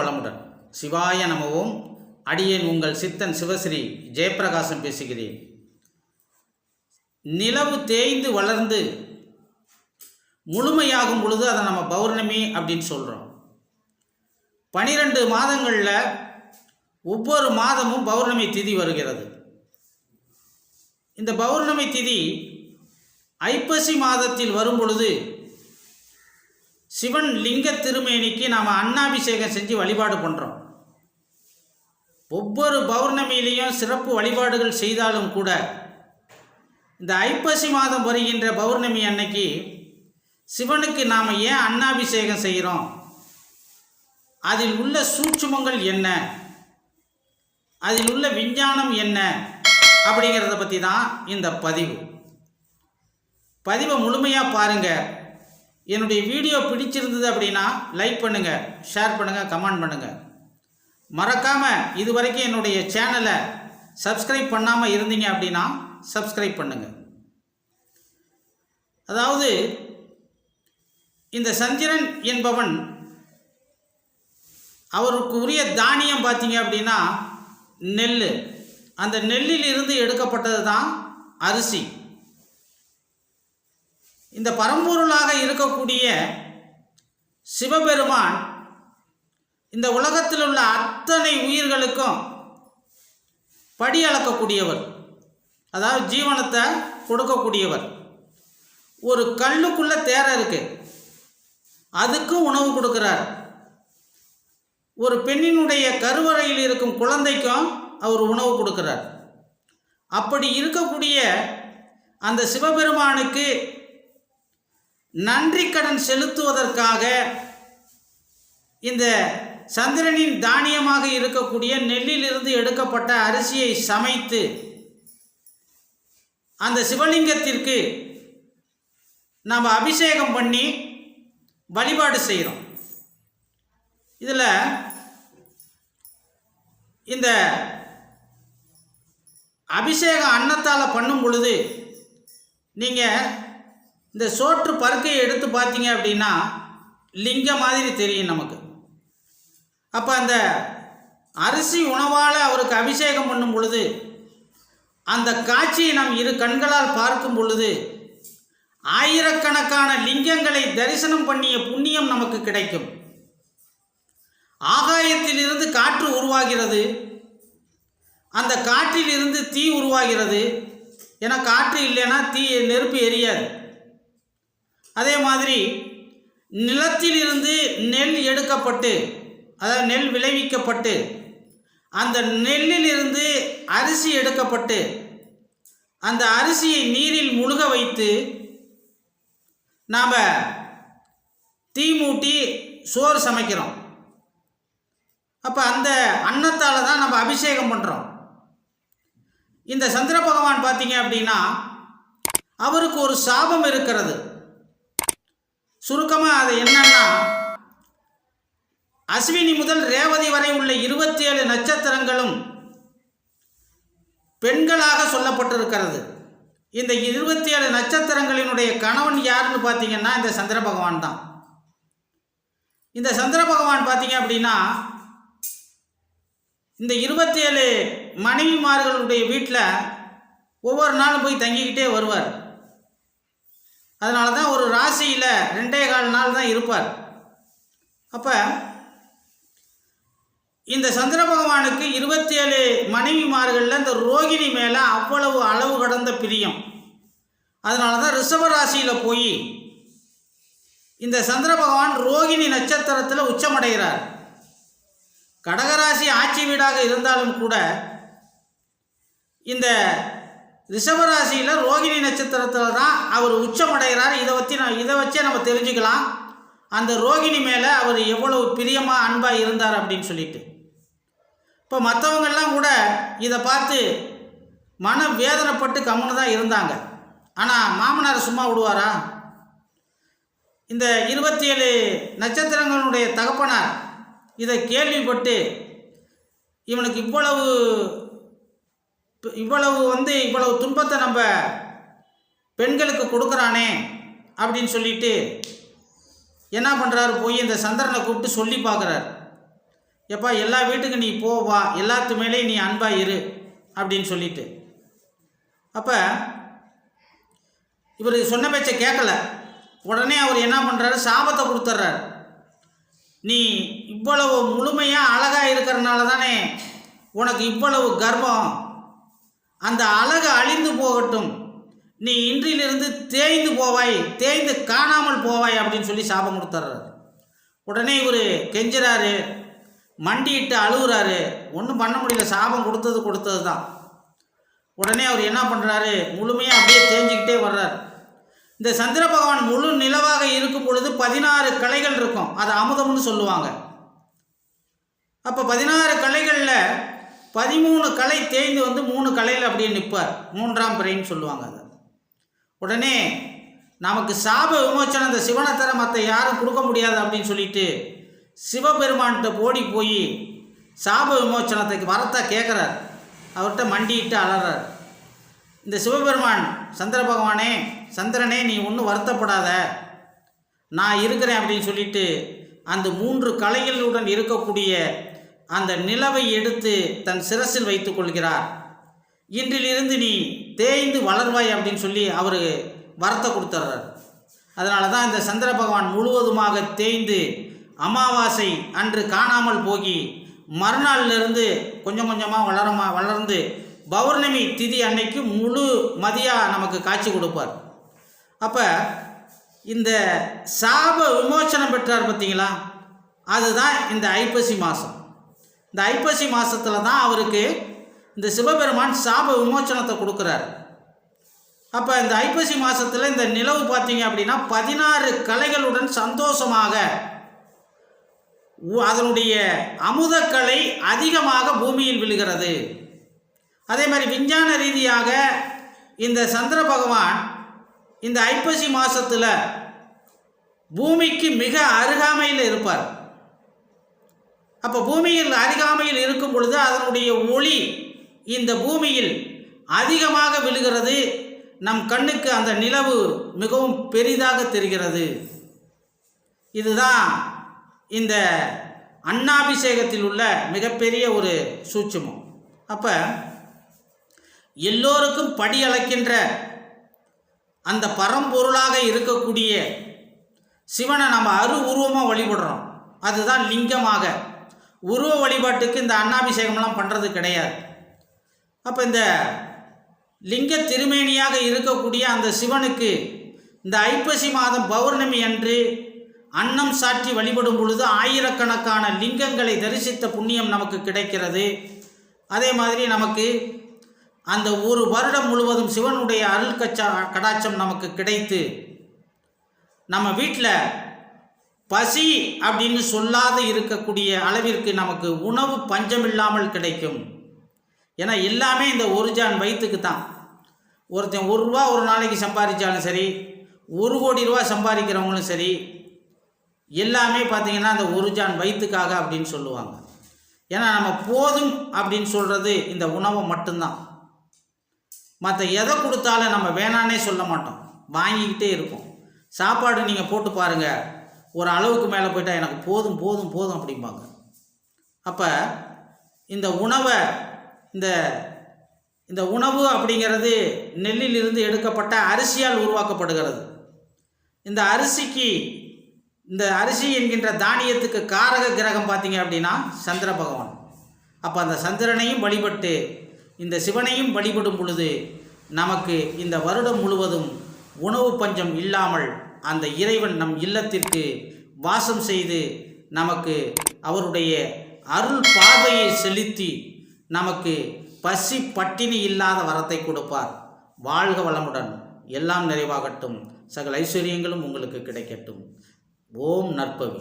வளமுடன் சிவாய நமவும். அடியேன் உங்கள் சித்தன் சிவஸ்ரீ ஜெயப்பிரகாசம் பேசுகிறேன். நிலவு தேய்ந்து வளர்ந்து முழுமையாகும் பொழுது அதை நம்ம பௌர்ணமி அப்படின்னு சொல்கிறோம் பனிரெண்டு மாதங்களில் ஒவ்வொரு மாதமும் பௌர்ணமி திதி வருகிறது. இந்த பௌர்ணமி திதி ஐப்பசி மாதத்தில் வரும் பொழுது சிவன் லிங்க திருமேனிக்கு நாம் அன்னாபிஷேகம் செஞ்சு வழிபாடு பண்ணுறோம் ஒவ்வொரு பௌர்ணமியிலையும் சிறப்பு வழிபாடுகள் செய்தாலும் கூட இந்த ஐப்பசி மாதம் வருகின்ற பௌர்ணமி அன்னைக்கு சிவனுக்கு நாம் ஏன் அன்னாபிஷேகம் செய்கிறோம் அதில் உள்ள சூட்சுமங்கள் என்ன? அதில் உள்ள விஞ்ஞானம் என்ன? அப்படிங்கிறத பற்றி தான் இந்த பதிவு. பதிவை முழுமையாக பாருங்கள் என்னுடைய வீடியோ பிடிச்சிருந்தது அப்படின்னா லைக் பண்ணுங்கள் ஷேர் பண்ணுங்கள் கமெண்ட் பண்ணுங்கள் மறக்காமல் இது வரைக்கும் என்னுடைய சேனலை சப்ஸ்கிரைப் பண்ணாமல் இருந்தீங்க அப்படின்னா சப்ஸ்கிரைப் பண்ணுங்கள் அதாவது இந்த சந்திரன் என்பவன் அவருக்கு உரிய தானியம் பார்த்தீங்க அப்படின்னா நெல் அந்த நெல்லில் இருந்து எடுக்கப்பட்டது தான் அரிசி. இந்த பரம்பொருளாக இருக்கக்கூடிய சிவபெருமான் இந்த உலகத்தில் உள்ள அத்தனை உயிர்களுக்கும் படி அளக்கக்கூடியவர். அதாவது ஜீவனத்தை கொடுக்கக்கூடியவர். ஒரு கல்லுக்குள்ள தேரை இருக்கு. அதுக்கும் உணவு கொடுக்குறார். ஒரு பெண்ணினுடைய கருவறையில் இருக்கும் குழந்தைக்கும் அவர் உணவு கொடுக்குறார். அப்படி இருக்கக்கூடிய அந்த சிவபெருமானுக்கு நன்றி கடன் செலுத்துவதற்காக இந்த சந்திரனின் தானியமாக இருக்கக்கூடிய நெல்லிலிருந்து எடுக்கப்பட்ட அரிசியை சமைத்து அந்த சிவலிங்கத்திற்கு நாம் அபிஷேகம் பண்ணி வழிபாடு செய்கிறோம். இதில் இந்த அபிஷேகம் அன்னத்தால் பண்ணும் பொழுது நீங்கள் இந்த சோற்று பருக்கையை எடுத்து பார்த்தீங்க அப்படின்னா லிங்கம் மாதிரி தெரியும் நமக்கு. அப்போ அந்த அரிசி உணவால் அவருக்கு அபிஷேகம் பண்ணும் பொழுது அந்த காட்சியை நாம் இரு கண்களால் பார்க்கும் பொழுது ஆயிரக்கணக்கான லிங்கங்களை தரிசனம் பண்ணிய புண்ணியம் நமக்கு கிடைக்கும். ஆகாயத்திலிருந்து காற்று உருவாகிறது. அந்த காற்றிலிருந்து தீ உருவாகிறது. ஏன்னா காற்று இல்லைன்னா தீ நெருப்பு எரியாது. அதே மாதிரி நிலத்திலிருந்து நெல் எடுக்கப்பட்டு அதாவது நெல் விளைவிக்கப்பட்டு அந்த நெல்லிலிருந்து அரிசி எடுக்கப்பட்டு அந்த அரிசியை நீரில் முழுக வைத்து நாம் தீ மூட்டி சோறு சமைக்கிறோம். அப்போ அந்த அன்னத்தால் தான் நம்ம அபிஷேகம் பண்ணுறோம் இந்த சந்திர பகவான் பார்த்தீங்க அப்படின்னா அவருக்கு ஒரு சாபம் இருக்கிறது. சுருக்கமாக அது என்னன்னா அஸ்வினி முதல் ரேவதி வரை உள்ள இருபத்தி ஏழு நட்சத்திரங்களும் பெண்களாக சொல்லப்பட்டிருக்கிறது. இந்த இருபத்தி ஏழு நட்சத்திரங்களினுடைய கணவன் யாருன்னு பார்த்தீங்கன்னா இந்த சந்திர பகவான் தான். இந்த சந்திர பகவான் பார்த்தீங்க அப்படின்னா இந்த இருபத்தி ஏழு மனைவிமார்களுடைய வீட்டில் ஒவ்வொரு நாளும் போய் தங்கிக்கிட்டே வருவார். அதனால தான் ஒரு ராசியில் ரெண்டே கால் நாள் தான் இருப்பார். அப்போ இந்த சந்திர பகவானுக்கு இருபத்தி ஏழு மனைவிமார்களில் இந்த ரோகிணி மேலே அவ்வளவு அளவு கடந்த பிரியம். அதனால தான் ரிஷப ராசியில் போய் இந்த சந்திர பகவான் ரோகிணி நட்சத்திரத்தில் உச்சமடைகிறார். கடகராசி ஆட்சி வீடாக இருந்தாலும் கூட இந்த ரிஷபராசியில் ரோகிணி நட்சத்திரத்தில் தான் அவர் உச்சமடைகிறார். இதை வச்சு நான் இதை வச்சே நம்ம தெரிஞ்சுக்கலாம். அந்த ரோகிணி மேலே அவர் எவ்வளவு பிரியமாக அன்பாக இருந்தார் அப்படின்னு சொல்லிட்டு. இப்போ மற்றவங்கெல்லாம் கூட இதை பார்த்து மன வேதனைப்பட்டு கம்முன்னு தான் இருந்தாங்க. ஆனால் மாமனார் சும்மா விடுவாரா? இந்த இருபத்தி ஏழு நட்சத்திரங்களுடைய தகப்பனார் இதை கேள்விப்பட்டு இவனுக்கு இவ்வளவு இவ்வளவு வந்து இவ்வளவு துன்பத்தை நம்ம பெண்களுக்கு கொடுக்குறானே அப்படின்னு சொல்லிட்டு என்ன பண்ணுறாரு போய் இந்த சந்திரனை கூப்பிட்டு சொல்லி பார்க்குறாரு. எப்பா எல்லா வீட்டுக்கும் நீ போவா எல்லாத்து மேலேயும் நீ அன்பாக இரு அப்படின்னு சொல்லிட்டு. அப்போ இவர் சொன்ன பேச்சை கேட்கல. உடனே அவர் என்ன பண்ணுறாரு சாபத்தை கொடுத்துட்றாரு. நீ இவ்வளவு முழுமையாக அழகாக இருக்கிறனால தானே உனக்கு இவ்வளவு கர்வம். அந்த அழகு அழிந்து போகட்டும். நீ இன்றிலிருந்து தேய்ந்து போவாய் தேய்ந்து காணாமல் போவாய் அப்படின்னு சொல்லி சாபம் கொடுத்துட்றாரு உடனே இவர் கெஞ்சுறாரு மண்டியிட்டு அழுகுறாரு. ஒன்றும் பண்ண முடியல சாபம் கொடுத்தது கொடுத்தது தான் உடனே அவர் என்ன பண்ணுறாரு முழுமையாக அப்படியே தேஞ்சிக்கிட்டே வர்றார். இந்த சந்திர பகவான் முழு நிலவாக இருக்கும் பொழுது பதினாறு கலைகள் இருக்கும். அது அமுதம்னு சொல்லுவாங்க. அப்போ பதினாறு கலைகளில் பதிமூணு கலை தேய்ந்து வந்து மூணு கலையில் அப்படியே நிற்பார் மூன்றாம் பிறைன்னு சொல்லுவாங்க அது. உடனே நமக்கு சாப விமோச்சனம் இந்த சிவனை தர மற்ற யாரும் கொடுக்க முடியாது அப்படின்னு சொல்லிட்டு சிவபெருமான்கிட்ட ஓடி போய் சாப விமோச்சனத்துக்கு வரத்தா கேட்குறார் அவர்கிட்ட மண்டிட்டு அலறார். இந்த சிவபெருமான் சந்திர பகவானே சந்திரனே நீ ஒன்றும் வருத்தப்படாத. நான் இருக்கிறேன் அப்படின்னு சொல்லிட்டு அந்த மூன்று கலைகளுடன் இருக்கக்கூடிய அந்த நிலவை எடுத்து தன் சிரசில் வைத்துக் கொள்கிறார். இன்றிலிருந்து நீ தேய்ந்து வளர்வாய் அப்படின்னு சொல்லி அவர் வரத்தை கொடுத்துட்றார் அதனால தான் இந்த சந்திர பகவான் முழுவதுமாக தேய்ந்து அமாவாசை அன்று காணாமல் போகி மறுநாளிலிருந்து கொஞ்சம் கொஞ்சமாக வளரமா வளர்ந்து பௌர்ணமி திதி அன்னைக்கு முழு மதியாக நமக்கு காட்சி கொடுப்பார். அப்போ இந்த சாப விமோசனம் பெற்றார் பார்த்தீங்களா? அதுதான் இந்த ஐப்பசி மாதம் இந்த ஐப்பசி மாதத்தில் தான் அவருக்கு இந்த சிவபெருமான் சாப விமோச்சனத்தை கொடுக்குறாரு. அப்போ இந்த ஐப்பசி மாதத்தில் இந்த நிலவு பார்த்தீங்க அப்படின்னா பதினாறு கலைகளுடன் சந்தோஷமாக உ- அதனுடைய அமுதக்கலை அதிகமாக பூமியில் விழுகிறது. அதே மாதிரி விஞ்ஞான ரீதியாக இந்த சந்திர பகவான் இந்த ஐப்பசி மாதத்தில் பூமிக்கு மிக அருகாமையில் இருப்பார். அப்போ பூமியில் அருகாமையில் இருக்கும் பொழுது அதனுடைய ஒளி இந்த பூமியில் அதிகமாக விழுகிறது. நம் கண்ணுக்கு அந்த நிலவு மிகவும் பெரிதாக தெரிகிறது. இதுதான் இந்த அன்னாபிஷேகத்தில் உள்ள மிகப்பெரிய ஒரு சூட்சமம். அப்போ எல்லோருக்கும் படி அளக்கின்ற அந்த பரம்பொருளாக இருக்கக்கூடிய சிவனை நம்ம அரு உருவமாக வழிபடுறோம். அதுதான் லிங்கமாக. உருவ வழிபாட்டுக்கு இந்த அன்னாபிஷேகம்லாம் பண்ணுறது கிடையாது. அப்போ இந்த லிங்க திருமேனியாக இருக்கக்கூடிய அந்த சிவனுக்கு இந்த ஐப்பசி மாதம் பௌர்ணமி அன்று அன்னம் சாற்றி வழிபடும் பொழுது ஆயிரக்கணக்கான லிங்கங்களை தரிசித்த புண்ணியம் நமக்கு கிடைக்கிறது. அதே மாதிரி நமக்கு அந்த ஒரு வருடம் முழுவதும் சிவனுடைய அருள் கச்சா கடாச்சம் நமக்கு கிடைத்து நம்ம வீட்டில் பசி அப்படின்னு சொல்லாது இருக்கக்கூடிய அளவிற்கு நமக்கு உணவு பஞ்சமில்லாமல் கிடைக்கும். ஏன்னா எல்லாமே இந்த ஒரு ஜான் வயிற்றுக்கு தான். ஒருத்தன் ஒரு ரூபா ஒரு நாளைக்கு சம்பாதிச்சாலும் சரி ஒரு கோடி ரூபா சம்பாதிக்கிறவங்களும் சரி எல்லாமே பார்த்தீங்கன்னா அந்த ஒரு ஜான் வயிற்றுக்காக அப்படின்னு சொல்லுவாங்க. ஏன்னா நம்ம போதும் அப்படின்னு சொல்கிறது இந்த உணவை மட்டும்தான். மற்ற எதை கொடுத்தாலும் நம்ம வேணான்னே சொல்ல மாட்டோம். வாங்கிக்கிட்டே இருப்போம். சாப்பாடு நீங்கள் போட்டு பாருங்கள் ஒரு அளவுக்கு மேலே போயிட்டால் எனக்கு போதும் போதும் போதும் அப்படிம்பாங்க. அப்போ இந்த உணவை இந்த இந்த உணவு அப்படிங்கிறது நெல்லிலிருந்து எடுக்கப்பட்ட அரிசியால் உருவாக்கப்படுகிறது. இந்த அரிசிக்கு இந்த அரிசி என்கின்ற தானியத்துக்கு காரக கிரகம் பார்த்தீங்க அப்படின்னா சந்திர பகவான். அப்போ அந்த சந்திரனையும் வழிபட்டு இந்த சிவனையும் வழிபடும் பொழுது நமக்கு இந்த வருடம் முழுவதும் உணவு பஞ்சம் இல்லாமல் அந்த இறைவன் நம் இல்லத்திற்கு வாசம் செய்து நமக்கு அவருடைய அருள் பார்வையை செலுத்தி நமக்கு பசி பட்டினி இல்லாத வரத்தை கொடுப்பார். வாழ்க வளமுடன். எல்லாம் நிறைவாகட்டும். சகல ஐஸ்வர்யங்களும் உங்களுக்கு கிடைக்கட்டும். ஓம் நற்பவி.